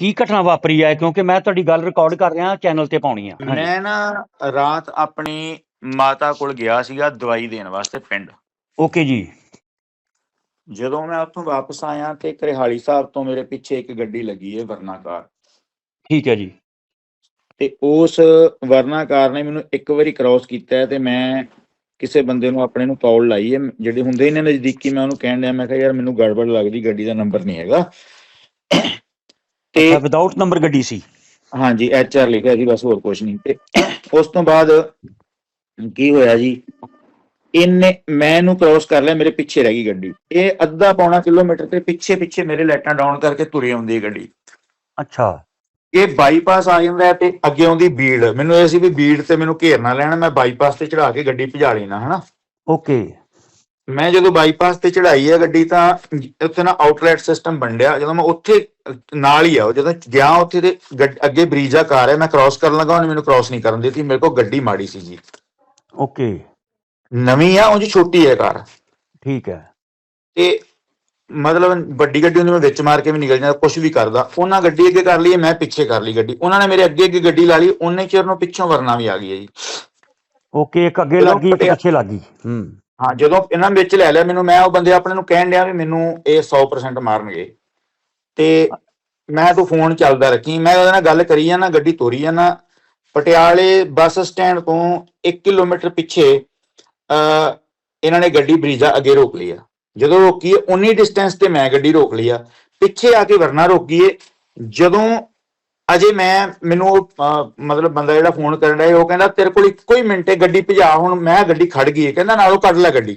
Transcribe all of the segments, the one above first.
ਕੀ ਘਟਨਾ ਵਾਪਰੀ ਹੈ ਕਿਉਂਕਿ ਮੈਂ ਤੁਹਾਡੀ ਗੱਲ ਰਿਕਾਰਡ ਕਰ ਰਿਹਾ ਚੈਨਲ ਤੇ ਪਾਉਣੀ ਆ। ਮੈਂ ਨਾ ਰਾਤ ਆਪਣੀ ਮਾਤਾ ਕੋਲ ਗਿਆ ਸੀਗਾ ਦਵਾਈ ਦੇਣ ਵਾਸਤੇ ਪਿੰਡ। ਓਕੇ ਜੀ। ਜਦੋਂ ਮੈਂ ਉੱਥੋਂ ਵਾਪਸ ਆਇਆ ਤੇ ਕਰਿਹਾਲੀ ਸਾਹਿਬ ਤੋਂ ਮੇਰੇ ਪਿੱਛੇ ਇੱਕ ਗੱਡੀ ਲੱਗੀ ਹੈ ਵਰਨਾ ਕਾਰ ਠੀਕ ਹੈ ਜੀ। ਤੇ ਉਸ ਵਰਨਾ ਕਾਰ ਨੇ ਮੈਨੂੰ ਇੱਕ ਵਾਰੀ ਕ੍ਰਾਸ ਕੀਤਾ ਤੇ ਮੈਂ ਕਿਸੇ ਬੰਦੇ ਨੂੰ ਆਪਣੇ ਨੂੰ ਕਾਲ ਲਾਈ ਹੈ ਜਿਹੜੇ ਹੁੰਦੇ ਨੇ ਨਜ਼ਦੀਕੀ ਮੈਂ ਉਹਨੂੰ ਕਹਿਣ ਡਿਆ ਮੈਂ ਕਿਹਾ ਯਾਰ ਮੈਨੂੰ ਗੜਬੜ ਲੱਗਦੀ ਗੱਡੀ ਦਾ ਨੰਬਰ ਨਹੀਂ ਹੈਗਾ। ਤੇ ਵਿਦਆਊਟ ਨੰਬਰ ਗੱਡੀ ਸੀ। ਹਾਂਜੀ ਐਚ ਆਰ ਲਿਖਿਆ ਸੀ ਬਸ ਹੋਰ ਕੁਝ ਨਹੀਂ। ਤੇ ਉਸ ਤੋਂ ਬਾਅਦ ਕੀ ਹੋਇਆ ਜੀ? ਇਹਨੇ ਮੈਂ ਇਹਨੂੰ ਕ੍ਰਾਸ ਕਰ ਲਿਆ ਮੇਰੇ ਪਿੱਛੇ ਰਹਿ ਗਈ ਗੱਡੀ। ਇਹ ਅੱਧਾ ਪੌਣਾ ਕਿਲੋਮੀਟਰ ਤੇ ਪਿੱਛੇ ਪਿੱਛੇ ਮੇਰੇ ਲਾਈਟਾਂ ਡਾਊਨ ਕਰਕੇ ਤੁਰੀ ਆਉਂਦੀ ਹੈ ਗੱਡੀ। ਅੱਛਾ। ਇਹ ਬਾਈਪਾਸ ਆ ਜਾਂਦਾ ਤੇ ਅੱਗੇ ਆਉਂਦੀ ਬੀੜ ਮੈਨੂੰ ਇਹ ਸੀ ਵੀ ਬੀੜ ਤੇ ਮੈਨੂੰ ਘੇਰ ਨਾ ਲੈਣ ਮੈਂ ਬਾਈਪਾਸ ਤੇ ਚੜਾ ਕੇ ਗੱਡੀ ਭਜਾ ਲੈਣਾ ਹਨਾ? ਓਕੇ ਮੈਂ ਜਦੋਂ ਬਾਈਪਾਸ ਤੇ ਚੜਾਈ ਹੈ ਗੱਡੀ ਤਾਂ ਉੱਥੇ ਨਾ ਆਊਟਲੈਟ ਸਿਸਟਮ ਬਣਿਆ ਜਦੋਂ ਮੈਂ ਉੱਥੇ ਨਾਲ ਹੀ ਆ ਉਹ ਜਦੋਂ ਗਿਆ ਉੱਥੇ ਤੇ ਅੱਗੇ ਬਰੀਜਾ ਕਾਰ ਹੈ ਮੈਂ ਕ੍ਰਾਸ ਕਰਨ ਲੱਗਾ ਉਹਨੇ ਮੈਨੂੰ ਕ੍ਰਾਸ ਨਹੀਂ ਕਰਨ ਦਿੱਤੀ। ਮੇਰੇ ਕੋਲ ਗੱਡੀ ਮਾੜੀ ਸੀ ਜੀ। ਓਕੇ ਨਵੀਂ ਆ ਉਂਝ ਛੋਟੀ ਹੈ ਕਾਰ। ਠੀਕ ਹੈ। ਤੇ ਮਤਲਬ ਵੱਡੀ ਗੱਡੀ ਹੁੰਦੀ ਮੈਂ ਵਿੱਚ ਮਾਰ ਕੇ ਵੀ ਨਿਕਲ ਜਾਂਦਾ ਕੁਝ ਵੀ ਕਰਦਾ। ਉਹਨਾਂ ਗੱਡੀ ਅੱਗੇ ਕਰ ਲਈ ਮੈਂ ਪਿੱਛੇ ਕਰ ਲਈ ਗੱਡੀ। ਉਹਨਾਂ ਨੇ ਮੇਰੇ ਅੱਗੇ ਅੱਗੇ ਗੱਡੀ ਲਾ ਲਈ ਉਹਨੇ ਚਿਰ ਨੂੰ ਪਿੱਛੋਂ ਵਰਨਾ ਵੀ ਆ ਗਈ ਹੈ ਜੀ। ਓਕੇ ਇੱਕ ਅੱਗੇ ਲੱਗੀ ਇੱਕ ਪਿੱਛੇ ਲੱਗੀ ਹੂੰ। ਹਾਂ, ਜਦੋਂ ਇਹਨਾਂ ਵਿੱਚ ਲੈ ਲਿਆ, ਮੈਨੂੰ ਮੈਂ ਉਹ ਬੰਦੇ ਆਪਣੇ ਨੂੰ ਕਹਿਣ ਡਿਆ ਵੀ ਮੈਨੂੰ ਇਹ 100% ਮਾਰਨਗੇ। ਤੇ ਮੈਂ ਤੂੰ ਫੋਨ ਚੱਲਦਾ ਰੱਖੀ। ਮੈਂ ਉਹਦੇ ਨਾਲ ਗੱਲ ਕਰੀ ਜਾਣਾ ਗੱਡੀ ਤੋਰੀ ਜਾਣਾ ਪਟਿਆਲੇ ਬੱਸ ਸਟੈਂਡ ਤੋਂ 1 ਕਿਲੋਮੀਟਰ ਪਿੱਛੇ ਅ ਇਹਨਾਂ ਨੇ ਗੱਡੀ ਬਰੀਜਾ ਅੱਗੇ ਰੋਕ ਲਈ ਆ। ਜਦੋਂ ਰੋਕੀ, ਉਨੀ ਡਿਸਟੈਂਸ ਤੇ ਮੈਂ ਗੱਡੀ ਰੋਕ ਲਈ ਆ। ਪਿੱਛੇ ਆ ਕੇ ਵਰਨਾ ਰੋਕੀਏ, ਜਦੋਂ ਅਜੇ ਮੈਂ ਮੈਨੂੰ ਉਹ, ਮਤਲਬ ਬੰਦਾ ਜਿਹੜਾ ਫੋਨ ਕਰਨ ਸੀ, ਉਹ ਕਹਿੰਦਾ ਤੇਰੇ ਕੋਲ ਇੱਕੋ ਹੀ ਮਿੰਟ ਹੈ ਗੱਡੀ ਭਜਾ ਹੁਣ ਮੈਂ ਗੱਡੀ ਖੜ ਗਈ ਹੈ। ਕਹਿੰਦਾ ਨਾਲੋਂ ਕੱਢ ਲੈ ਗੱਡੀ।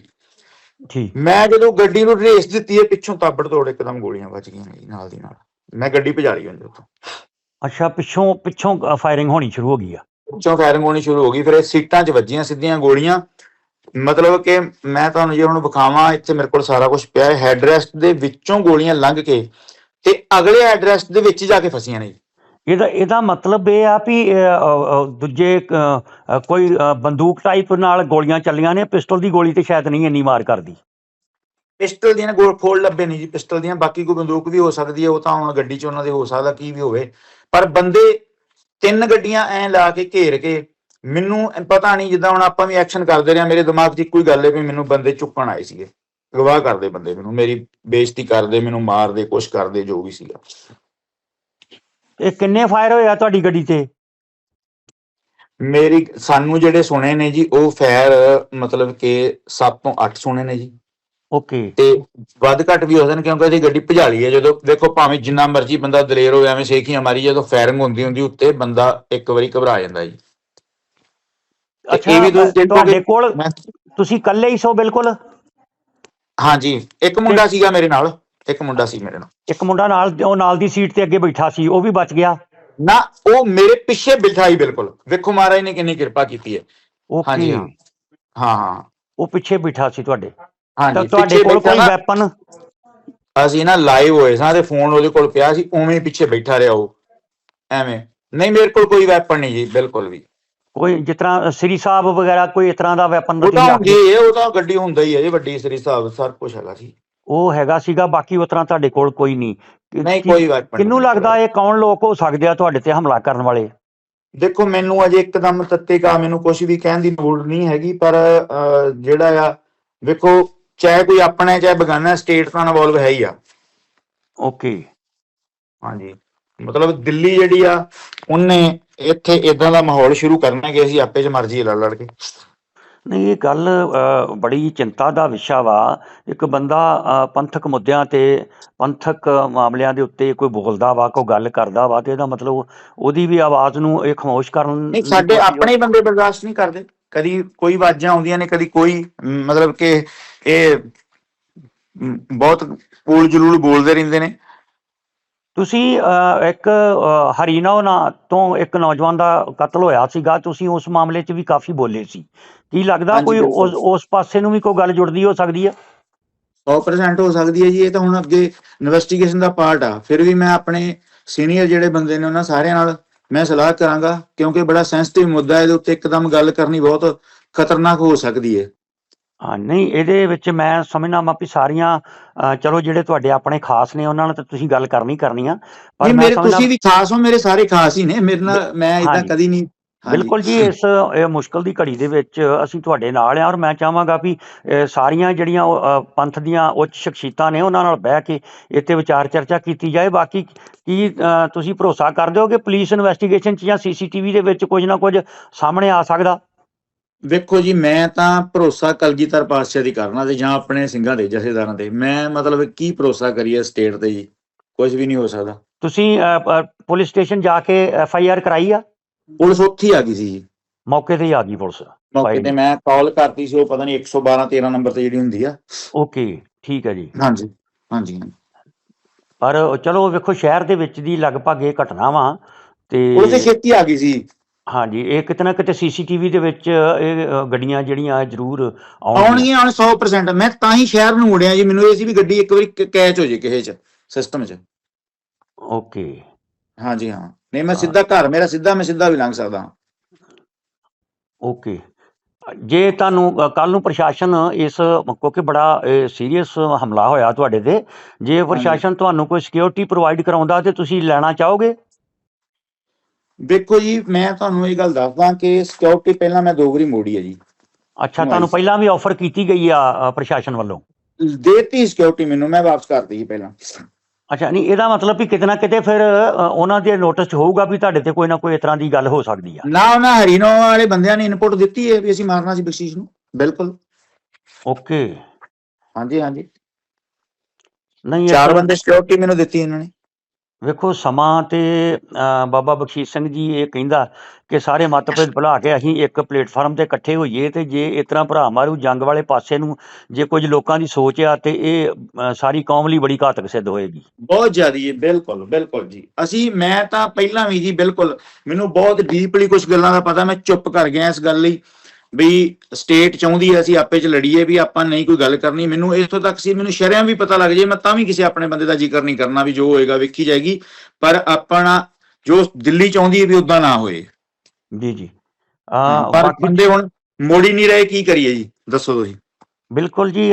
ਠੀਕ। ਮੈਂ ਜਦੋਂ ਗੱਡੀ ਨੂੰ ਰੇਸ ਦਿੱਤੀ ਹੈ ਪਿੱਛੋਂ ਤਾਬੜ ਤੋੜ ਇੱਕਦਮ ਗੋਲੀਆਂ ਵੱਜ ਗਈਆਂ ਨਾਲ ਦੀ ਨਾਲ। ਮੈਂ ਗੱਡੀ ਭਜਾ ਲਈ ਉਹਦੇ ਉੱਥੋਂ ਅੱਛਾ ਪਿੱਛੋਂ ਪਿੱਛੋਂ ਫਾਇਰਿੰਗ ਹੋਣੀ ਸ਼ੁਰੂ ਹੋ ਗਈ ਆ? ਪਿੱਛੋਂ ਫਾਇਰਿੰਗ ਹੋਣੀ ਸ਼ੁਰੂ ਹੋ ਗਈ ਫਿਰ ਇਹ ਸੀਟਾਂ 'ਚ ਵੱਜੀਆਂ ਸਿੱਧੀਆਂ ਗੋਲੀਆਂ। ਮਤਲਬ ਕਿ ਮੈਂ ਤੁਹਾਨੂੰ ਜੇ ਹੁਣ ਵਿਖਾਵਾਂ ਇੱਥੇ ਮੇਰੇ ਕੋਲ ਸਾਰਾ ਕੁਝ ਪਿਆ ਹੈ। ਹੈਡਰੈਸਟ ਦੇ ਵਿੱਚੋਂ ਗੋਲੀਆਂ ਲੰਘ ਕੇ ਤੇ ਅਗਲੇ ਐਡਰੈਸ ਦੇ ਵਿੱਚ ਜਾ ਕੇ ਫਸੀਆਂ ਨੇ। ਇਹਦਾ ਇਹਦਾ ਮਤਲਬ ਇਹ ਆ ਵੀ ਦੂਜੇ ਕੋਈ ਬੰਦੂਕ ਟਾਈਪ ਨਾਲ ਗੋਲੀਆਂ ਚੱਲੀਆਂ ਨੇ ਪਿਸਟਲ ਦੀ ਗੋਲੀ ਤੇ ਸ਼ਾਇਦ ਨਹੀਂ ਇੰਨੀ ਮਾਰ ਕਰਦੀ। ਪਿਸਟਲ ਦੀਆਂ ਗੋਲ ਖੋਲ ਲੱਭੇ ਨਹੀਂ ਜੀ ਪਿਸਟਲ ਦੀਆਂ ਬਾਕੀ ਕੋਈ ਬੰਦੂਕ ਵੀ ਹੋ ਸਕਦੀ ਹੈ ਉਹ ਤਾਂ ਹੁਣ ਗੱਡੀ 'ਚ ਉਹਨਾਂ ਦੇ ਹੋ ਸਕਦਾ ਕੀ ਵੀ ਹੋਵੇ। ਪਰ ਬੰਦੇ ਤਿੰਨ ਗੱਡੀਆਂ ਐ ਲਾ ਕੇ ਘੇਰ ਕੇ ਮੈਨੂੰ ਪਤਾ ਨਹੀਂ ਜਿੱਦਾਂ ਹੁਣ ਆਪਾਂ ਵੀ ਐਕਸ਼ਨ ਕਰਦੇ ਰਹੇ ਹਾਂ, ਮੇਰੇ ਦਿਮਾਗ 'ਚ ਇੱਕੋ ਹੀ ਗੱਲ ਹੈ ਵੀ ਮੈਨੂੰ ਬੰਦੇ ਚੁੱਕਣ ਆਏ ਸੀਗੇ। ਗਵਾਹ ਕਰਦੇ ਬੰਦੇ ਮੈਨੂੰ ਮੇਰੀ ਬੇਇੱਜ਼ਤੀ ਕਰਦੇ ਮੈਨੂੰ ਮਾਰਦੇ ਕੁਛ ਕਰਦੇ ਜੋ ਵੀ ਸੀਗਾ। ਇਹ ਕਿੰਨੇ ਫਾਇਰ ਹੋਏ ਆ ਤੁਹਾਡੀ ਗੱਡੀ ਤੇ? ਮੇਰੀ ਸਾਨੂੰ ਜਿਹੜੇ ਸੁਣੇ ਨੇ ਜੀ ਉਹ ਫੈਰ ਮਤਲਬ ਕਿ 7 ਤੋਂ 8 ਸੁਣੇ ਨੇ ਜੀ। ਓਕੇ। ਤੇ ਵੱਧ ਘੱਟ ਵੀ ਹੋ ਜਾਣ ਕਿਉਂਕਿ ਇਹਦੀ ਗੱਡੀ ਭਜਾਲੀ ਹੈ। ਜਦੋਂ ਦੇਖੋ ਭਾਵੇਂ ਜਿੰਨਾ ਮਰਜ਼ੀ ਬੰਦਾ ਦਲੇਰ ਹੋਵੇ ਐਵੇਂ ਸੇਖੀਆਂ ਮਾਰੀ ਜਦੋਂ ਫਾਇਰਿੰਗ ਹੁੰਦੀ ਹੁੰਦੀ ਉੱਤੇ ਬੰਦਾ ਇੱਕ ਵਾਰੀ ਘਬਰਾ ਜਾਂਦਾ ਜੀ। ਤੇ ਅੱਛਾ ਇਹ ਵੀ ਦੇਖੋਗੇ- ਤੁਹਾਡੇ ਕੋਲ ਮੈਂ ਤੁਸੀਂ ਇਕੱਲੇ ਹੀ ਸੋ ਬਿਲਕੁਲ? ਹਾਂਜੀ ਇੱਕ ਮੁੰਡਾ ਸੀਗਾ ਮੇਰੇ ਨਾਲ। ਇੱਕ ਮੁੰਡਾ ਸੀ ਮੇਰੇ ਨਾਲ। ਇੱਕ ਮੁੰਡਾ ਨਾਲ ਉਹ ਨਾਲ ਦੀ ਸੀਟ ਤੇ ਅੱਗੇ ਬੈਠਾ ਸੀ ਉਹ ਵੀ ਬਚ ਗਿਆ। ਨਾ ਉਹ ਮੇਰੇ ਪਿੱਛੇ ਬਿਠਾਈ ਬਿਲਕੁਲ। ਵੇਖੋ ਮਹਾਰਾਜ ਨੇ ਕਿੰਨੀ ਕਿਰਪਾ ਕੀਤੀ ਹੈ। ਹਾਂਜੀ, ਓਕੇ ਹਾਂ। ਹਾਂ। ਉਹ ਪਿੱਛੇ ਬੈਠਾ ਸੀ ਤੁਹਾਡੇ। ਹਾਂਜੀ ਤੁਹਾਡੇ ਕੋਲ ਕੋਈ ਵੈਪਨ ਅਸੀਂ ਨਾ ਲਾਈਵ ਹੋਏ ਸਾਂ ਤੇ ਫੋਨ ਉਹਦੇ ਕੋਲ ਪਿਆ ਸੀ ਉਵੇਂ ਹੀ ਪਿੱਛੇ ਬੈਠਾ ਰਿਹਾ ਉਹ। ਐਵੇਂ। ਨਹੀਂ ਮੇਰੇ ਕੋਲ ਕੋਈ ਵੈਪਨ ਨਹੀਂ ਜੀ ਬਿਲਕੁਲ ਵੀ। ਕੋਈ ਜਿਸ ਤਰ੍ਹਾਂ ਸ੍ਰੀ ਸਾਹਿਬ ਵਗੈਰਾ ਕੋਈ ਇਸ ਤਰ੍ਹਾਂ ਦਾ ਵੈਪਨ ਉਹ ਤਾਂ ਜੀ ਇਹ ਉਹ ਤਾਂ ਗੱਡੀ ਹੁੰਦਾ ਹੀ ਹੈ ਜੀ ਵੱਡੀ ਸ੍ਰੀ ਸਾਹਿਬ ਸਰ ਕੁਛ ਹੈਗਾ ਸੀ ਉਹ ਹੈਗਾ ਸੀਗਾ ਬਾਕੀ ਉਸ ਤਰ੍ਹਾਂ ਤੁਹਾਡੇ ਕੋਲ ਕੋਈ ਨਹੀਂ। ਨਹੀਂ ਕੋਈ ਵੈਪਨ ਕਿਹਨੂੰ ਲੱਗਦਾ ਇਹ ਕੌਣ ਲੋਕ ਹੋ ਸਕਦੇ ਆ ਤੁਹਾਡੇ ਤੇ ਹਮਲਾ ਕਰਨ ਵਾਲੇ? ਦੇਖੋ ਮੈਨੂੰ ਅਜੇ ਇੱਕਦਮ ਤੱਤੇ ਕਾ ਮੈਨੂੰ ਕੁਝ ਵੀ ਕਹਿਣ ਦੀ ਲੋੜ ਨਹੀਂ ਹੈਗੀ ਪਰ ਜਿਹੜਾ ਆ ਵੇਖੋ ਚਾਹੇ ਕੋਈ ਆਪਣਾ ਚਾਹੇ ਬਗਾਨਾ ਸਟੇਟ ਤਾਂ ਇਨਵੋਲਵ ਹੈ ਹੀ ਆ। ਓਕੇ। ਹਾਂਜੀ। ਮਤਲਬ ਦਿੱਲੀ ਜਿਹੜੀ ਆ ਉਹਨੇ ਇੱਥੇ ਇਦਾਂ ਦਾ ਮਾਹੌਲ ਸ਼ੁਰੂ ਕਰਨਾ ਕਿ ਅਸੀਂ ਆਪੇ ਚ ਮਰਜ਼ੀ ਲੜ ਲੜ ਕੇ। ਨਹੀਂ ਇਹ ਗੱਲ ਬੜੀ ਚਿੰਤਾ ਦਾ ਵਿਸ਼ਾ ਵਾ। ਇੱਕ ਬੰਦਾ ਪੰਥਕ ਮੁੱਦਿਆਂ ਤੇ ਪੰਥਕ ਮਾਮਲਿਆਂ ਦੇ ਉੱਤੇ ਕੋਈ ਬੋਲਦਾ ਵਾ ਕੋਈ ਗੱਲ ਕਰਦਾ ਵਾ ਤੇ ਇਹਦਾ ਮਤਲਬ ਉਹਦੀ ਵੀ ਆਵਾਜ਼ ਨੂੰ ਇਹ ਖਾਮੋਸ਼ ਕਰਨ ਨਹੀਂ ਸਾਡੇ ਆਪਣੇ ਬੰਦੇ ਬਰਦਾਸ਼ਤ ਨਹੀਂ ਕਰਦੇ। ਕਦੀ ਕੋਈ ਆਵਾਜ਼ਾਂ ਆਉਂਦੀਆਂ ਨੇ ਕਦੀ ਕੋਈ ਮਤਲਬ ਕਿ ਇਹ ਬਹੁਤ ਪੂਲ ਜਲੂਲ ਬੋਲਦੇ ਰਹਿੰਦੇ ਨੇ। ਤੁਸੀਂ ਇੱਕ ਅ, ਹਰੀਨੋ ਨਾਂ ਤੋਂ ਇੱਕ ਨੌਜਵਾਨ ਦਾ ਕਤਲ ਹੋਇਆ ਸੀਗਾ ਤੁਸੀਂ ਉਸ ਮਾਮਲੇ 'ਚ ਵੀ ਕਾਫੀ ਬੋਲੇ ਸੀ। ਕੀ ਲੱਗਦਾ ਕੋਈ ਉਸ ਪਾਸੇ ਨੂੰ ਵੀ ਕੋਈ ਗੱਲ ਜੁੜਦੀ ਹੋ ਸਕਦੀ ਹੈ? 100% ਹੋ ਸਕਦੀ ਹੈ ਜੀ ਇਹ ਤਾਂ ਹੁਣ ਅੱਗੇ ਇਨਵੈਸਟੀਗੇਸ਼ਨ ਦਾ ਪਾਰਟ ਆ। ਫਿਰ ਵੀ ਮੈਂ ਆਪਣੇ ਸੀਨੀਅਰ ਜਿਹੜੇ ਬੰਦੇ ਨੇ ਉਹਨਾਂ ਸਾਰਿਆਂ ਨਾਲ ਮੈਂ ਸਲਾਹ ਕਰਾਂਗਾ ਕਿਉਂਕਿ ਬੜਾ ਸੈਂਸਿਟਿਵ ਮੁੱਦਾ ਹੈ ਇਹਦੇ ਉੱਤੇ ਇੱਕਦਮ ਗੱਲ ਕਰਨੀ ਬਹੁਤ ਖਤਰਨਾਕ ਹੋ ਸਕਦੀ ਹੈ। ਹਾਂ ਨਹੀਂ ਇਹਦੇ ਵਿੱਚ ਮੈਂ ਸਮਝਣਾ ਮੈਂ ਵੀ ਸਾਰੀਆਂ ਚਲੋ ਜਿਹੜੇ ਤੁਹਾਡੇ ਆਪਣੇ ਖਾਸ ਨੇ ਉਹਨਾਂ ਨਾਲ ਤਾਂ ਤੁਸੀਂ ਗੱਲ ਕਰਨੀ ਕਰਨੀ ਆ ਪਰ ਮੈਂ ਮੇਰੇ ਸਮਝਣਾ ਤੁਸੀਂ ਵੀ ਖਾਸ ਹੋ ਮੇਰੇ ਸਾਰੇ ਖਾਸ ਹੀ ਨੇ ਮੇਰੇ ਨਾਲ ਮੈਂ ਇਦਾਂ। ਕਦੀ ਨਹੀਂ। ਬਿਲਕੁਲ ਜੀ ਇਸ ਇਹ ਮੁਸ਼ਕਲ ਦੀ ਘੜੀ ਦੇ ਵਿੱਚ ਅਸੀਂ ਤੁਹਾਡੇ ਨਾਲ ਆ ਔਰ ਮੈਂ ਚਾਹਾਂਗਾ ਵੀ ਸਾਰੀਆਂ ਜਿਹੜੀਆਂ ਪੰਥ ਦੀਆਂ ਉੱਚ ਸ਼ਖਸੀਅਤਾਂ ਨੇ ਉਹਨਾਂ ਨਾਲ ਬਹਿ ਕੇ ਇੱਥੇ ਵਿਚਾਰ ਚਰਚਾ ਕੀਤੀ ਜਾਏ ਬਾਕੀ ਕੀ ਤੁਸੀਂ ਭਰੋਸਾ ਕਰਦੇ ਹੋ ਕਿ ਪੁਲਿਸ ਇਨਵੈਸਟੀਗੇਸ਼ਨ 'ਚ ਜਾਂ ਸੀਸੀਟੀਵੀ ਦੇ ਵਿੱਚ ਕੁਝ ਨਾ ਕੁਝ ਸਾਹਮਣੇ ਆ ਸਕਦਾ ਵੇਖੋ ਜੀ ਮੈਂ ਤਾਂ ਭਰੋਸਾ ਕਲਗੀਧਰ ਪਾਤਸ਼ਾਹ ਦੀ ਕਰਨਾ ਤੇ ਜਾਂ ਆਪਣੇ ਸਿੰਘਾਂ ਦੇ ਜਥੇਦਾਰਾਂ ਤੇ ਮੈਂ ਮਤਲਬ ਕੀ ਭਰੋਸਾ ਕਰੀਏ ਸਟੇਟ ਤੇ ਜੀ? ਕੁਝ ਵੀ ਨਹੀਂ ਹੋ ਸਕਦਾ। ਤੁਸੀਂ ਪੁਲਿਸ ਸਟੇਸ਼ਨ ਜਾ ਕੇ ਐਫ ਆਈ ਆਰ ਕਰਾਈ ਆ? ਪੁਲਿਸ ਉੱਥੇ ਆ ਗਈ ਸੀ ਜੀ। ਮੌਕੇ ਤੇ ਹੀ ਆ ਗਈ ਪੁਲਿਸ। ਮੌਕੇ। ਤੇ ਮੈਂ ਕਾਲ ਕਰਤੀ ਸੀ ਉਹ ਪਤਾ ਨਹੀਂ 112 13 ਨੰਬਰ ਤੇ ਜਿਹੜੀ ਹੁੰਦੀ ਆ। ਓਕੇ ਠੀਕ ਹੈ ਜੀ। ਹਾਂਜੀ ਹਾਂਜੀ। ਪਰ ਚਲੋ ਵੇਖੋ ਸ਼ਹਿਰ ਦੇ ਵਿੱਚ ਦੀ ਲਗਭਗ ਇਹ ਘਟਨਾ ਵਾ ਤੇ ਪੁਲਿਸ ਤੇ ਛੇਤੀ ਆ ਗਈ ਸੀ। ਹਾਂਜੀ ਇਹ ਕਿਤੇ ਨਾ ਕਿਤੇ ਸੀਸੀਟੀਵੀ ਦੇ ਵਿੱਚ ਇਹ ਅ, ਗੱਡੀਆਂ ਜਿਹੜੀਆਂ ਜ਼ਰੂਰ ਆਉਣਗੀਆਂ। ਆਉਣਗੀਆਂ ਹੁਣ 100% ਮੈਂ ਤਾਂ ਹੀ ਸ਼ਹਿਰ ਨੂੰ ਮੁੜਿਆ ਜੀ ਮੈਨੂੰ ਇਹ ਸੀ ਵੀ ਗੱਡੀ ਇੱਕ ਵਾਰੀ ਕੈਚ ਹੋ ਜੇ ਕਿਸੇ ਚ ਸਿਸਟਮ ਚ। ਓਕੇ। ਹਾਂਜੀ ਹਾਂ। ਨਹੀਂ ਮੈਂ ਸਿੱਧਾ ਘਰ ਮੇਰਾ ਸਿੱਧਾ ਮੈਂ ਸਿੱਧਾ ਵੀ ਲੰਘ ਸਕਦਾ ਹਾਂ। ਓਕੇ। ਜੇ ਤੁਹਾਨੂੰ ਕੱਲ ਨੂੰ ਪ੍ਰਸ਼ਾਸਨ ਇਸ ਕਿਉਂਕਿ ਬੜਾ ਸੀਰੀਅਸ ਹਮਲਾ ਹੋਇਆ ਤੁਹਾਡੇ ਤੇ ਜੇ ਪ੍ਰਸ਼ਾਸਨ ਤੁਹਾਨੂੰ ਕੋਈ ਸਿਕਿਉਰਿਟੀ ਪ੍ਰੋਵਾਈਡ ਕਰਾਉਂਦਾ ਤੇ ਤੁਸੀਂ ਲੈਣਾ ਚਾਹੋਗੇ? ਵੇਖੋ ਜੀ ਮੈਂ ਤੁਹਾਨੂੰ ਇਹ ਗੱਲ ਦੱਸਦਾ ਕਿ ਸਿਕਿਉਰਿਟੀ ਪਹਿਲਾਂ ਮੈਂ ਦੋ ਵਾਰੀ ਮੋੜੀ ਹੈ ਜੀ। ਅੱਛਾ ਤੁਹਾਨੂੰ. ਪਹਿਲਾਂ ਵੀ ਆਫਰ ਕੀਤੀ ਗਈ ਆ ਪ੍ਰਸ਼ਾਸਨ ਵੱਲੋਂ? ਦੇਤੀ ਸਿਕਿਉਰਿਟੀ ਮੈਨੂੰ ਮੈਂ ਵਾਪਸ ਕਰਤੀ ਸੀ ਪਹਿਲਾਂ। ਅੱਛਾ ਨਹੀਂ ਇਹਦਾ ਮਤਲਬ ਵੀ ਕਿਤੇ ਨਾ ਕਿਤੇ ਫਿਰ ਉਹਨਾਂ ਦੇ ਨੋਟਿਸ 'ਚ ਹੋਊਗਾ ਵੀ ਤੁਹਾਡੇ ਤੇ ਕੋਈ ਨਾ ਕੋਈ ਇਸ ਤਰ੍ਹਾਂ ਦੀ ਗੱਲ ਹੋ ਸਕਦੀ ਆ। ਨਾ ਉਹਨਾਂ ਹਰੀਨੋ ਵਾਲੇ ਬੰਦਿਆਂ ਨੇ ਇਨਪੁਟ ਦਿੱਤੀ ਹੈ ਵੀ ਅਸੀਂ ਮਾਰਨਾ ਸੀ ਬਖਸ਼ੀਸ਼ ਨੂੰ ਬਿਲਕੁਲ। ਓਕੇ ਹਾਂਜੀ ਹਾਂਜੀ। ਨਹੀਂ ਚਾਰ ਬੰਦੇ ਸਿਕਿਉਰਿਟੀ ਮੈਨੂੰ ਦਿੱਤੀ ਇਹਨਾਂ ਨੇ। ਵੇਖੋ, ਸਮਾਂ ਤੇ ਬਾਬਾ ਬਖਸ਼ੀਸ਼ ਸਿੰਘ ਜੀ ਇਹ ਕਹਿੰਦਾ ਕਿ ਸਾਰੇ ਮਤਭੇਦ ਭੁਲਾ ਕੇ ਅਸੀਂ ਇੱਕ ਪਲੇਟਫਾਰਮ ਤੇ ਇਕੱਠੇ ਹੋਈਏ ਤੇ ਜੇ ਇਸ ਤਰ੍ਹਾਂ ਭਰਾ ਮਾਰੂ, ਜੰਗ ਵਾਲੇ ਪਾਸੇ ਨੂੰ ਜੇ ਕੁਝ ਲੋਕਾਂ ਦੀ ਸੋਚ ਆ ਤੇ ਇਹ ਸਾਰੀ ਕੌਮ ਲਈ ਬੜੀ ਘਾਤਕ ਸਿੱਧ ਹੋਏਗੀ। ਬਹੁਤ ਜ਼ਿਆਦੀ ਹੈ ਬਿਲਕੁਲ ਬਿਲਕੁਲ ਜੀ। ਅਸੀਂ, ਮੈਂ ਤਾਂ ਪਹਿਲਾਂ ਵੀ ਜੀ, ਬਿਲਕੁਲ, ਮੈਨੂੰ ਬਹੁਤ ਡੀਪਲੀ ਕੁਝ ਗੱਲਾਂ ਦਾ ਪਤਾ, ਮੈਂ ਚੁੱਪ ਕਰ ਗਿਆ ਇਸ ਗੱਲ ਲਈ। ਵੀ ਸਟੇਟ ਚਾਹੁੰਦੀ ਹੈ ਅਸੀਂ ਆਪੇ ਚ ਲੜੀਏ ਵੀ ਆਪਾਂ ਨਹੀਂ ਕੋਈ ਗੱਲ ਕਰਨੀ। ਮੈਨੂੰ ਇੱਥੋਂ ਤੱਕ ਸੀ ਮੈਨੂੰ ਸ਼ਰਿਆਂ ਵੀ ਪਤਾ ਲੱਗ ਜੇ ਮੈਂ ਤਾਂ ਵੀ ਕਿਸੇ ਆਪਣੇ ਬੰਦੇ ਦਾ ਜ਼ਿਕਰ ਨਹੀਂ ਕਰਨਾ ਵੀ ਜੋ ਹੋਏਗਾ ਵੇਖੀ ਜਾਏਗੀ। ਪਰ ਆਪਣਾ ਜੋ ਦਿੱਲੀ ਚਾਹੁੰਦੀ ਹੈ ਵੀ ਉਦਾਂ ਨਾ ਹੋਏ। ਜੀ ਜੀ। ਪਰ ਬੰਦੇ ਹੁਣ ਮੋੜੀ ਨਹੀਂ ਰਹੇ ਕੀ ਕਰੀਏ ਜੀ? ਦੱਸੋ ਤੁਸੀਂ। ਬਿਲਕੁਲ ਜੀ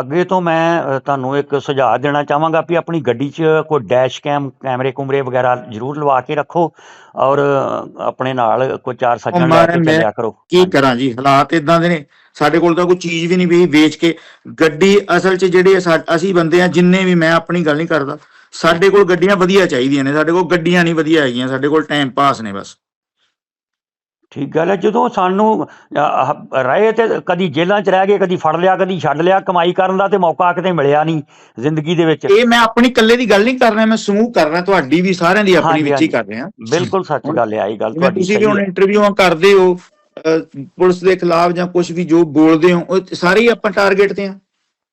ਅੱਗੇ ਤੋਂ ਮੈਂ ਤੁਹਾਨੂੰ ਇੱਕ ਸੁਝਾਅ ਦੇਣਾ ਚਾਹਾਂਗਾ ਵੀ ਆਪਣੀ ਗੱਡੀ 'ਚ ਕੋਈ ਡੈਸ਼ ਕੈਮ ਕੈਮਰੇ ਕੁਮਰੇ ਵਗੈਰਾ ਜ਼ਰੂਰ ਲਵਾ ਕੇ ਰੱਖੋ ਔਰ ਆਪਣੇ ਨਾਲ ਕੋਈ ਚਾਰ ਸੱਜਣ ਲੈ ਕੇ ਚੱਲਿਆ ਕਰੋ। ਕੀ ਕਰਾਂ ਜੀ ਹਾਲਾਤ ਇਦਾਂ ਦੇ ਨੇ ਸਾਡੇ ਕੋਲ ਤਾਂ ਕੋਈ ਚੀਜ਼ ਵੀ ਨਹੀਂ ਵੀ ਵੇਚ ਕੇ ਗੱਡੀ ਅਸਲ 'ਚ ਜਿਹੜੇ ਅਸੀਂ ਬੰਦੇ ਆ ਜਿੰਨੇ ਵੀ ਮੈਂ ਆਪਣੀ ਗੱਲ ਨਹੀਂ ਕਰਦਾ ਸਾਡੇ ਕੋਲ ਗੱਡੀਆਂ ਵਧੀਆ ਚਾਹੀਦੀਆਂ ਨੇ ਸਾਡੇ ਕੋਲ ਗੱਡੀਆਂ ਨਹੀਂ ਵਧੀਆ ਹੈਗੀਆਂ ਸਾਡੇ ਕੋਲ ਟਾਈਮ ਪਾਸ ਨੇ ਬਸ। ਠੀਕ ਗੱਲ ਹੈ ਜਦੋਂ ਸਾਨੂੰ ਰਹੇ ਤੇ ਕਦੀ ਜੇਲ੍ਹਾਂ 'ਚ ਰਹਿ ਗਏ ਕਦੀ ਫੜ ਲਿਆ ਕਦੀ ਛੱਡ ਲਿਆ ਕਮਾਈ ਕਰਨ ਦਾ ਤੇ ਮੌਕਾ ਕਿਤੇ ਮਿਲਿਆ ਨਹੀਂ ਜ਼ਿੰਦਗੀ ਦੇ ਵਿੱਚ। ਇਹ ਮੈਂ ਆਪਣੀ ਇਕੱਲੇ ਦੀ ਗੱਲ ਨਹੀਂ ਕਰ ਰਿਹਾ ਮੈਂ ਸਮੂਹ ਕਰ ਰਿਹਾ ਤੁਹਾਡੀ ਵੀ ਸਾਰਿਆਂ ਦੀ ਆਪਣੀ ਵਿੱਚ ਹੀ। ਕਰ ਰਿਹਾ। ਬਿਲਕੁਲ ਸੱਚ ਗੱਲ ਹੈ ਆਈ ਗੱਲ ਤੁਹਾਡੀ ਤੁਸੀਂ ਵੀ ਹੁਣ ਇੰਟਰਵਿਊਆਂ ਕਰਦੇ ਹੋ ਪੁਲਿਸ ਦੇ ਖਿਲਾਫ ਜਾਂ ਕੁਝ ਵੀ ਜੋ ਬੋਲਦੇ ਹੋ ਉਹ ਸਾਰੇ ਹੀ ਆਪਾਂ ਟਾਰਗੇਟ ਤੇ ਆ।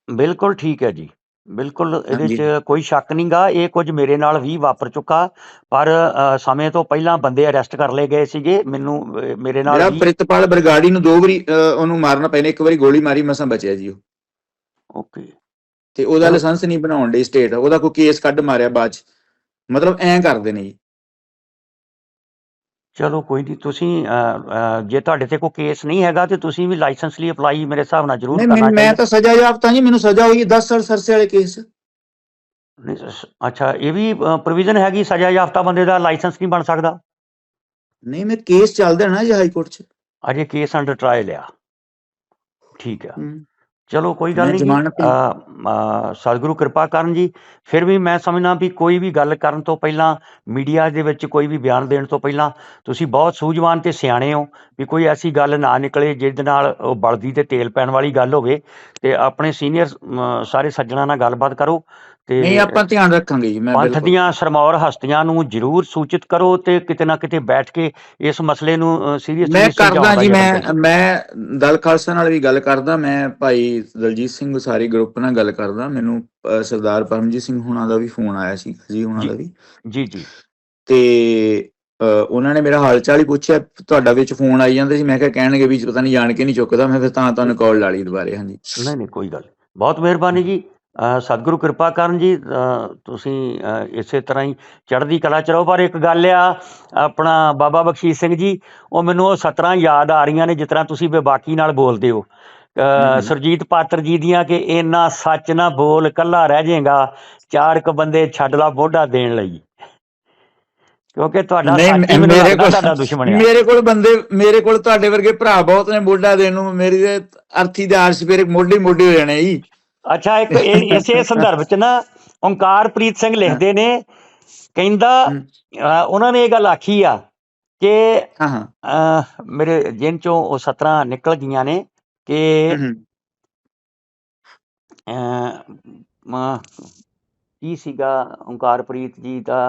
ਬਿਲਕੁਲ ਠੀਕ ਹੈ ਜੀ। ਬਿਲਕੁਲ ਇਹਦੇ ਹਾਂਜੀ। 'ਚ ਕੋਈ ਸ਼ੱਕ ਨਹੀਂਗਾ ਇਹ ਕੁਝ ਮੇਰੇ ਨਾਲ ਵੀ ਵਾਪਰ ਚੁੱਕਾ ਪਰ ਅ, ਸਮੇਂ ਤੋਂ ਪਹਿਲਾਂ ਬੰਦੇ ਅਰੈਸਟ ਕਰ ਲਏ ਗਏ ਸੀਗੇ ਮੈਨੂੰ ਅ, ਮੇਰੇ ਨਾਲ ਵੀ ਪ੍ਰਿਤਪਾਲ ਬਰਗਾੜੀ ਨੂੰ ਦੋ ਵਾਰੀ ਅਹ, ਉਹਨੂੰ ਮਾਰਨਾ ਪੈਣਾ ਇੱਕ ਵਾਰੀ ਗੋਲੀ ਮਾਰੀ ਮਸਾਂ ਬਚਿਆ ਜੀ ਉਹ ਓਕੇ ਤੇ ਉਹਦਾ ਚਲੋ। ਲਾਇਸੈਂਸ ਨਹੀਂ ਬਣਾਉਣ ਦੇ ਸਟੇਟ ਉਹਦਾ ਕੋਈ ਕੇਸ ਕੱਢ ਮਾਰਿਆ ਬਾਅਦ ਚ ਮਤਲਬ ਐਂ ਕਰਦੇ ਨੇ ਜੀ ਚਲੋ ਕੋਈ ਨਹੀਂ ਤੁਸੀਂ ਜੇ ਤੁਹਾਡੇ ਤੇ ਕੋਈ ਕੇਸ ਨਹੀਂ ਹੈਗਾ ਤੇ ਤੁਸੀਂ ਵੀ ਲਾਇਸੈਂਸ ਲਈ ਅਪਲਾਈ ਮੇਰੇ ਹਿਸਾਬ ਨਾਲ ਜ਼ਰੂਰ ਕਰਨਾ ਮੈਂ- ਮੈਂ ਚਾਹੀਦਾ। ਤਾਂ ਸਜ਼ਾ ਯਾਫਤਾ ਜੀ ਮੈਨੂੰ ਸਜ਼ਾ ਹੋਈ 10 ਸਾਲ ਸਰਸੇ ਵਾਲੇ ਕੇਸ ਅੱਛਾ ਇਹ ਵੀ ਪ੍ਰੋਵੀਜ਼ਨ ਹੈਗੀ ਸਜ਼ਾ ਯਾਫਤਾ ਬੰਦੇ ਦਾ ਲਾਇਸੈਂਸ ਨਹੀਂ ਬਣ ਸਕਦਾ? ਨਹੀਂ ਮੈਂ ਕੇਸ ਚੱਲਦਾ ਨਾ ਜੀ ਹਾਈ ਕੋਰਟ ਚ। ਅਜੇ ਕੇਸ ਅੰਡਰ ਟਰਾਇਲ ਆ। ਠੀਕ ਆ। ਚਲੋ ਕੋਈ ਗੱਲ ਮੈਂ ਨਹੀਂ ਜੀ। ਜ਼ਮਾਨਤ ਹੀ- ਅ, ਅ, ਸਤਿਗੁਰੂ ਕਿਰਪਾ ਕਰਨ ਜੀ। ਫਿਰ ਵੀ ਮੈਂ ਸਮਝਦਾ ਵੀ ਕੋਈ ਵੀ ਗੱਲ ਕਰਨ ਤੋਂ ਪਹਿਲਾਂ ਮੀਡੀਆ ਦੇ ਵਿੱਚ ਕੋਈ ਵੀ ਬਿਆਨ ਦੇਣ ਤੋਂ ਪਹਿਲਾਂ ਤੁਸੀਂ ਬਹੁਤ ਸੂਝਵਾਨ ਤੇ ਸਿਆਣੇ ਹੋ ਵੀ ਕੋਈ ਐਸੀ ਗੱਲ ਨਾ ਨਿਕਲੇ ਜਿਹਦੇ ਨਾਲ ਉਹ ਬਲਦੀ ਤੇ ਤੇਲ ਪੈਣ ਵਾਲੀ ਗੱਲ ਹੋਵੇ ਤੇ ਆਪਣੇ ਸੀਨੀਅਰ ਸਾਰੇ ਸੱਜਣਾ ਨਾਲ ਗੱਲਬਾਤ ਕਰੋ। ਤੇ ਨਹੀਂ ਆਪਾਂ ਧਿਆਨ ਰੱਖਾਂਗੇ ਜੀ ਮੈਂ ਪੰਥ ਦੀਆਂ ਸਰਮੌਰ ਹਸਤੀਆਂ ਨੂੰ ਜ਼ਰੂਰ ਸੂਚਿਤ ਕਰੋ ਤੇ ਕਿਤੇ ਨਾ ਕਿਤੇ ਬੈਠ ਕੇ ਇਸ ਮਸਲੇ ਨੂੰ ਸੀਰੀਅਸਲੀ ਮੈਂ ਕਰਦਾ ਜੀ ਮੈਂ ਮੈਂ ਦਲ ਖਾਲਸਾ ਨਾਲ ਵੀ ਗੱਲ ਕਰਦਾ ਮੈਂ ਭਾਈ ਦਲਜੀਤ ਸਿੰਘ ਸਾਰੀ ਗਰੁੱਪ ਨਾਲ ਗੱਲ ਕਰਦਾ ਮੈਨੂੰ ਸਰਦਾਰ ਪਰਮਜੀਤ ਸਿੰਘ ਹੁਣਾਂ ਦਾ ਵੀ ਫੋਨ ਆਇਆ ਸੀ ਜੀ ਹੁਣਾਂ। ਦਾ ਵੀ। ਜੀ ਜੀ। ਤੇ ਉਹਨਾਂ ਨੇ ਮੇਰਾ ਹਾਲ ਚਾਲ ਹੀ ਪੁੱਛਿਆ ਤੁਹਾਡਾ ਵਿੱਚ ਫੋਨ ਆਈ ਜਾਂਦੇ ਸੀ ਮੈਂ ਕਿਹਾ ਕਹਿਣਗੇ ਵੀ ਪਤਾ ਨਹੀਂ ਜਾਣ ਕੇ ਨਹੀਂ ਚੁੱਕਦਾ ਮੈਂ ਫਿਰ ਤਾਂ ਤੁਹਾਨੂੰ ਕਾਲ ਲਾ ਲਈ ਦੁਬਾਰੇ ਹਾਂਜੀ। ਨਹੀਂ ਨਹੀਂ ਕੋਈ ਗੱਲ। ਬਹੁਤ ਮਿਹਰਬਾਨੀ ਜੀ। ਸਤਿਗੁਰੂ ਕਿਰਪਾ ਕਰਨ ਜੀ ਤੁਸੀਂ ਇਸੇ ਤਰ੍ਹਾਂ ਹੀ ਚੜ੍ਹਦੀ ਕਲਾ ਚ ਰਹੋ। ਪਰ ਇੱਕ ਗੱਲ ਆ ਆਪਣਾ ਬਾਬਾ ਬਖਸ਼ੀਸ਼ ਸਿੰਘ ਜੀ ਉਹ ਮੈਨੂੰ ਉਹ ਸਤਰਾਂ ਯਾਦ ਆ ਰਹੀਆਂ ਨੇ ਜਿਸ ਤਰ੍ਹਾਂ ਤੁਸੀਂ ਬੇਬਾਕੀ ਨਾਲ ਬੋਲਦੇ ਹੋ। ਸੁਰਜੀਤ ਪਾਤਰ ਜੀ ਦੀਆਂ ਕਿ ਇੰਨਾ ਸੱਚ ਨਾ ਬੋਲ ਕੱਲਾ ਰਹਿ ਜਾਏਗਾ ਚਾਰ ਕ ਬੰਦੇ ਛੱਡ ਲਾ ਮੋਢਾ ਦੇਣ ਲਈ। ਕਿਉਂਕਿ ਤੁਹਾਡਾ ਨਹੀਂ ਸੱਚ ਹੀ ਮੇਰੇ ਕੋਲ ਤੁਹਾਡਾ ਦੁਸ਼ਮਣ ਆ। ਮੇਰੇ ਕੋਲ ਬੰਦੇ ਮੇਰੇ ਕੋਲ ਤੁਹਾਡੇ ਵਰਗੇ ਭਰਾ ਬਹੁਤ ਨੇ ਮੋਢਾ ਦੇਣ ਨੂੰ ਮੇਰੀ ਅਰਥੀ ਦੇ ਆਰਸ਼ ਫਿਰ ਮੋਢੇ ਹੀ ਮੋਢੇ ਹੋ ਜਾਣੇ ਜੀ। ਅੱਛਾ ਇੱਕ ਇਸੇ ਸੰਦਰਭ ਚ ਨਾ ਓੰਕਾਰਪ੍ਰੀਤ ਸਿੰਘ ਲਿਖਦੇ ਨੇ ਕਹਿੰਦਾ ਉਹਨਾਂ ਨੇ ਇਹ ਗੱਲ ਆਖੀ ਆ ਕਿ ਹਾਂ ਮੇਰੇ ਜਿਨ ਚੋਂ ਉਹ 17 ਨਿਕਲ ਗਈਆਂ ਨੇ ਕਿ ਮ- ਕੀ ਸੀਗਾ ਓੰਕਾਰਪ੍ਰੀਤ ਜੀ ਦਾ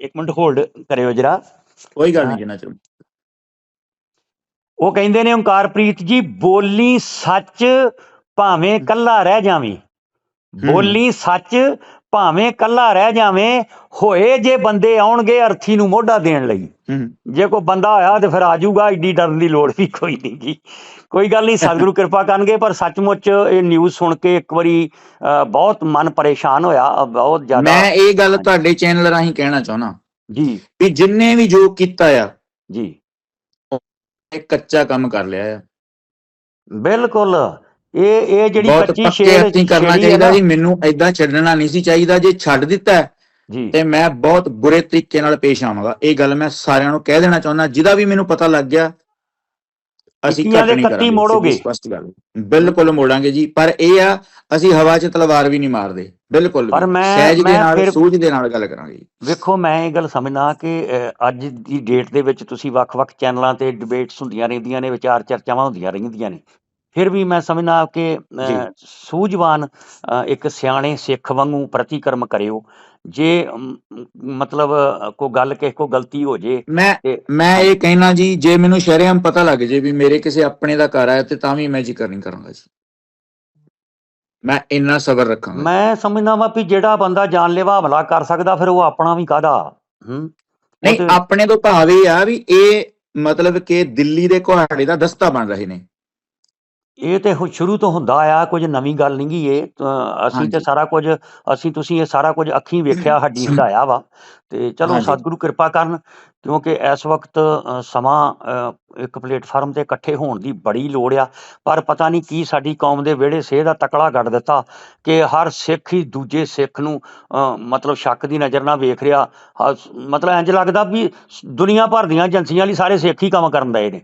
ਇੱਕ ਮਿੰਟ ਹੋਲਡ ਕਰਿਓ ਜਰਾ। ਕੋਈ ਗੱਲ ਨਹੀਂ ਜਿੰਨਾ ਚਿਰ ਉਹ ਕਹਿੰਦੇ ਨੇ ਓੰਕਾਰਪ੍ਰੀਤ ਜੀ ਬੋਲੀ ਸੱਚ ਭਾਵੇਂ ਕੱਲਾ ਰਹਿ ਜਾਵੇਂ। ਬੋਲੀ ਸੱਚ ਭਾਵੇਂ ਕੱਲਾ ਰਹਿ ਜਾਵੇਂ ਹੋਏ ਜੇ ਬੰਦੇ ਆਉਣਗੇ ਅਰਥੀ ਨੂੰ ਮੋਢਾ ਦੇਣ ਲਈ। ਜੇ ਕੋਈ ਬੰਦਾ ਆਇਆ ਤੇ ਫਿਰ ਆਜੂਗਾ ਏਡੀ ਡਰਨ ਦੀ ਲੋੜ ਵੀ ਕੋਈ ਨਹੀਂ ਗੀ। ਕੋਈ ਗੱਲ ਨਹੀਂ ਸਤਿਗੁਰੂ ਕਿਰਪਾ ਕਰਨਗੇ ਪਰ ਸੱਚਮੁੱਚ ਇਹ ਨਿਊਜ਼ ਸੁਣ ਕੇ ਇੱਕ ਵਾਰੀ ਬਹੁਤ ਮਨ ਪਰੇਸ਼ਾਨ ਹੋਇਆ ਬਹੁਤ ਜ਼ਿਆਦਾ। ਮੈਂ ਇਹ ਗੱਲ ਤੁਹਾਡੇ ਚੈਨਲ ਰਾਹੀਂ ਕਹਿਣਾ ਚਾਹੁੰਦਾ। ਜੀ। ਵੀ ਜਿੰਨੇ ਵੀ ਜੋ ਕੀਤਾ ਆ ਜੀ। ਇਹ ਕੱਚਾ ਕੰਮ ਕਰ ਲਿਆ ਆ। ਬਿਲਕੁਲ। ਇਹ ਇਹ ਜਿਹੜੀ ਬਹੁਤ ਕੱਚੀ ਪੱਕੇ ਸ਼ੇਰ ਹੱਥੀਂ ਕਰਨਾ ਚਾਹੀਦਾ ਸੀ ਮੈਨੂੰ ਐਦਾਂ ਛੱਡਣਾ ਨਹੀਂ ਸੀ ਚਾਹੀਦਾ ਜੇ ਛੱਡ ਦਿੱਤਾ ਜੀ ਤੇ ਮੈਂ ਬਹੁਤ ਬੁਰੇ ਤਰੀਕੇ ਨਾਲ ਪੇਸ਼ ਆਵਾਂਗਾ ਇਹ ਗੱਲ ਮੈਂ ਸਾਰਿਆਂ ਨੂੰ ਕਹਿ ਦੇਣਾ ਚਾਹੁੰਦਾ ਜਿਹਦਾ ਵੀ ਮੈਨੂੰ ਪਤਾ ਲੱਗ ਗਿਆ ਅਸੀਂ ਦੇ ਨਹੀਂ ਕਰਾਂਗੇ ਮੋੜੋਗੇ। ਸਪਸ਼ਟ ਗੱਲ ਬਿਲਕੁਲ ਮੋੜਾਂਗੇ ਜੀ ਪਰ ਇਹ ਆ ਅਸੀਂ ਹਵਾ 'ਚ ਤਲਵਾਰ ਵੀ ਨਹੀਂ ਮਾਰਦੇ ਬਿਲਕੁਲ। ਪਰ ਮੈਂ- ਸਹਿਜ ਦੇ ਨਾਲ ਸੂਝ ਦੇ ਨਾਲ ਗੱਲ ਕਰਾਂਗੇ ਜੀ। ਵੇਖੋ ਮੈਂ ਇਹ ਗੱਲ ਸਮਝਦਾ ਕਿ ਅੱਜ ਦੀ ਡੇਟ ਦੇ ਵਿੱਚ ਤੁਸੀਂ ਵੱਖ-ਵੱਖ ਚੈਨਲਾਂ ਤੇ ਡਿਬੇਟਸ ਹੁੰਦੀਆਂ ਰਹਿੰਦੀਆਂ ਨੇ ਵਿਚਾਰ ਚਰਚਾਵਾਂ ਹੁੰਦੀਆਂ ਰਹਿੰਦੀਆਂ ਨੇ ਫਿਰ ਵੀ ਮੈਂ ਸਮਝਦਾ ਕਿ। ਸੂਝਵਾਨ ਇੱਕ ਸਿਆਣੇ ਸਿੱਖ ਵਾਂਗੂ ਪ੍ਰਤੀਕਰਮ ਕਰਿਓ। ਜੇ ਮਤਲਬ ਕੋਈ ਗੱਲ ਕਿਸੇ ਕੋ ਗਲਤੀ ਹੋ ਜੇ ਮੈਂ ਮੈਂ ਇਹ ਕਹਿਣਾ ਜੀ ਜੇ ਮੈਨੂੰ ਸ਼ਰੇਆਮ ਪਤਾ ਲੱਗ ਜੇ ਵੀ ਮੇਰੇ ਕਿਸੇ ਆਪਣੇ ਦਾ ਘਰ ਆਇਆ ਤੇ ਤਾਂ ਵੀ ਮੈਂ ਜ਼ਿਕਰ ਨਹੀਂ ਕਰਾਂਗਾ ਜੀ। ਮੈਂ ਇੰਨਾ ਸਬਰ ਰੱਖਾਂਗਾ। ਮੈਂ ਸਮਝਦਾ ਵਾਂ ਵੀ ਜਿਹੜਾ ਬੰਦਾ ਜਾਨਲੇਵਾ ਹਮਲਾ ਕਰ ਸਕਦਾ ਫਿਰ ਉਹ ਆਪਣਾ ਵੀ ਕਾਹਦਾ? ਹੂੰ? ਨਹੀਂ ਆਪਣੇ ਤੋਂ ਭਾਵ ਇਹ ਆ ਵੀ ਇਹ ਮਤਲਬ ਕਿ ਦਿੱਲੀ ਦੇ ਕੁਹਾੜੇ ਦਾ ਦਸਤਾ ਬਣ ਰਹੇ ਨੇ। ਇਹ ਤੇ ਹੁ- ਸ਼ੁਰੂ ਤੋਂ ਹੁੰਦਾ ਆ ਕੁਝ ਨਵੀਂ ਗੱਲ ਨਹੀਂ ਗੀ ਇਹ। ਅਹ ਅਸੀਂ ਤੇ ਹਾਂਜੀ। ਸਾਰਾ ਕੁਝ ਅਸੀਂ ਤੁਸੀਂ ਇਹ ਸਾਰਾ ਕੁਝ ਅੱਖੀਂ ਵੇਖਿਆ ਹੱਡੀ ਹਟਾਇਆ ਵਾ। ਤੇ ਚਲੋ ਹਾਂਜੀ। ਸਤਿਗੁਰੂ ਕਿਰਪਾ ਕਰਨ ਕਿਉਂਕਿ ਇਸ ਵਕਤ ਸਮਾਂ ਇੱਕ ਪਲੇਟਫਾਰਮ ਤੇ ਇਕੱਠੇ ਹੋਣ ਦੀ ਬੜੀ ਲੋੜ ਆ। ਪਰ ਪਤਾ ਨਹੀਂ ਕੀ ਸਾਡੀ ਕੌਮ ਦੇ ਵਿਹੜੇ ਸੇਹ ਦਾ ਤਕੜਾ ਗੱਡ ਦਿੱਤਾ ਕਿ ਹਰ ਸਿੱਖ ਹੀ ਦੂਜੇ ਸਿੱਖ ਨੂੰ ਅਹ, ਮਤਲਬ ਸ਼ੱਕ ਦੀ ਨਜ਼ਰ ਨਾਲ ਵੇਖ ਰਿਹਾ। ਮਤਲਬ ਇੰਜ ਲੱਗਦਾ ਵੀ ਸ- ਦੁਨੀਆ ਭਰ ਦੀਆਂ ਏਜੰਸੀਆਂ ਲਈ ਸਾਰੇ ਸਿੱਖ ਹੀ ਕੰਮ ਕਰਨ ਦਏ ਨੇ।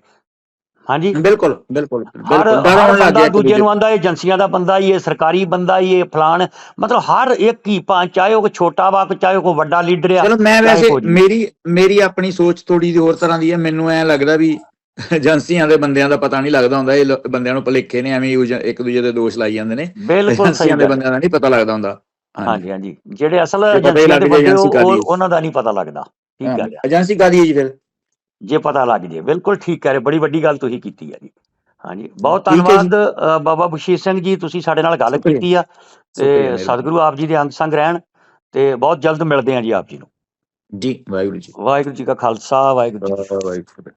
ਹਾਂਜੀ। ਬਿਲਕੁਲ ਬਿਲਕੁਲ ਬਿਲਕੁਲ। ਡਰ ਹਰ ਆਉਣ ਲੱਗ ਗਿਆ ਦੂਜੇ ਨੂੰ ਆਂਦਾ ਇਹ ਏਜੰਸੀਆਂ ਦਾ ਬੰਦਾ ਹੀ ਇਹ ਸਰਕਾਰੀ ਬੰਦਾ ਹੀ ਇਹ ਫਲਾਣ। ਮਤਲਬ ਹਰ ਇੱਕ ਹੀ ਭਾਂ ਚਾਹੇ ਉਹ ਛੋਟਾ ਵਾ ਚਾਹੇ ਉਹ ਵੱਡਾ ਲੀਡਰ ਆ ਚਲੋ ਮੈਂ ਵੈਸੇ। ਮੇਰੀ ਮੇਰੀ ਆਪਣੀ ਸੋਚ ਥੋੜੀ ਜਿਹੀ ਹੋਰ ਤਰ੍ਹਾਂ ਦੀ ਹੈ। ਮੈਨੂੰ ਐ ਲੱਗਦਾ ਵੀ ਏਜੰਸੀਆਂ ਦੇ ਬੰਦਿਆਂ ਦਾ ਪਤਾ ਨਹੀਂ ਲੱਗਦਾ ਹੁੰਦਾ। ਇਹ ਬੰਦਿਆਂ ਨੂੰ ਭੁਲੇਖੇ ਨੇ ਐਵੇਂ ਹੀ ਇੱਕ ਦੂਜੇ ਦੇ ਦੋਸ਼ ਲਾਈ ਜਾਂਦੇ ਨੇ। ਬਿਲਕੁਲ ਸਹੀ ਦੇ ਬੰਦਿਆਂ ਦਾ ਨਹੀਂ ਪਤਾ ਲੱਗਦਾ ਹੁੰਦਾ। ਹਾਂਜੀ। ਹਾਂਜੀ ਜਿਹੜੇ ਅਸਲ ਹੀ ਏਜੰਸੀਆਂ ਦੇ ਬੰਦੇ ਉਹ ਹੈ। ਉਹਨਾਂ ਦਾ ਨਹੀਂ ਪਤਾ ਲੱਗਦਾ। ਠੀਕ ਗੱਲ ਆ ਏਜੰਸੀ ਕਾਦੀ ਹੈ ਜੀ ਫਿਰ? ਜੇ ਪਤਾ ਲੱਗ ਜੇ ਬਿਲਕੁਲ ਠੀਕ ਕਰੇ ਬੜੀ ਵੱਡੀ ਗੱਲ ਤੁਸੀਂ ਕੀਤੀ ਹੈ ਜੀ ਹਾਂਜੀ ਬਹੁਤ। ਧੰਨਵਾਦ ਬਾਬਾ ਬਖਸ਼ੀਸ਼ ਸਿੰਘ ਜੀ ਤੁਸੀਂ ਸਾਡੇ ਨਾਲ ਗੱਲ। ਕੀਤੀ ਆ ਤੇ। ਸਤਿਗੁਰੂ ਆਪ ਜੀ ਦੇ ਅੰਗ ਸੰਗ ਰਹਿਣ ਤੇ ਬਹੁਤ ਜਲਦ ਮਿਲਦੇ ਹਾਂ ਜੀ ਆਪ ਜੀ ਨੂੰ ਜੀ ਵਾਹਿਗੁਰੂ ਜੀ ਵਾਹਿਗੁਰੂ ਜੀ ਕਾ ਖਾਲਸਾ ਵਾਹਿਗੁਰੂ ਜੀ